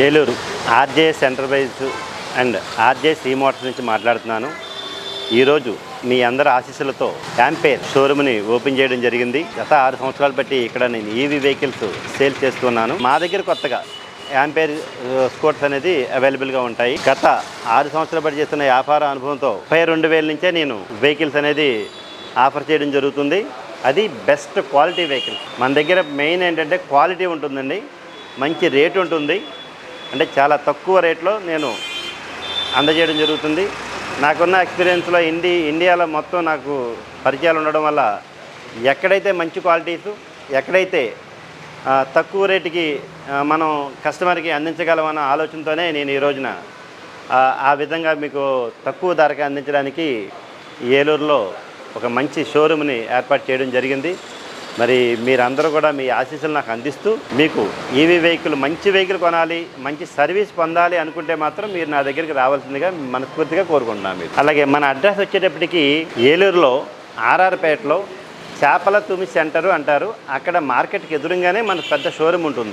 Eluru RJS enterprise and RJ C motors నుంచి మాట్లాడుతున్నాను. ఈరోజు మీ అందరి ఆశీస్సులతో యాంపేర్ షోరూమ్ని ఓపెన్ చేయడం జరిగింది. గత ఆరు సంవత్సరాలు బట్టి ఇక్కడ నేను ఈవీ వెహికల్స్ సేల్ చేస్తున్నాను మా దగ్గర కొత్తగా యాంపేర్ స్కూటర్స్ అనేది అవైలబుల్గా ఉంటాయి. గత ఆరు సంవత్సరాలు బట్టి చేస్తున్న వ్యాపార అనుభవంతో ముప్పై రెండు వేల నుంచే నేను వెహికల్స్ అనేది ఆఫర్ చేయడం జరుగుతుంది. అది బెస్ట్ క్వాలిటీ వెహికల్ మన దగ్గర మెయిన్ ఏంటంటే క్వాలిటీ ఉంటుందండి. మంచి రేట్ ఉంటుంది. అంటే చాలా తక్కువ రేట్లో నేను అందజేయడం జరుగుతుంది. నాకున్న ఎక్స్పీరియన్స్లో ఇండి ఇండియాలో మొత్తం నాకు పరిచయాలు ఉండడం వల్ల ఎక్కడైతే మంచి క్వాలిటీస్ ఎక్కడైతే తక్కువ రేటుకి మనం కస్టమర్కి అందించగలమన్న ఆలోచనతోనే నేను ఈ రోజున ఆ, ఆ విధంగా మీకు తక్కువ ధరకి అందించడానికి ఏలూరులో ఒక మంచి షోరూమ్ని ఏర్పాటు చేయడం జరిగింది. మరి మీరందరూ కూడా మీ ఆశీస్సులు నాకు అందిస్తూ మీకు ఈవీ వెహికల్ మంచి వెహికల్ కొనాలి మంచి సర్వీస్ పొందాలి అనుకుంటే మాత్రం మీరు నా దగ్గరికి రావాల్సిందిగా మనస్ఫూర్తిగా కోరుకుంటున్నాను మీరు. అలాగే మన అడ్రస్ వచ్చేటప్పటికి ఏలూరులో ఆర్ఆర్పేటలో చేపల తుమి సెంటరు అంటారు. అక్కడ మార్కెట్కి ఎదురుగానే మన పెద్ద షోరూమ్ ఉంటుంది.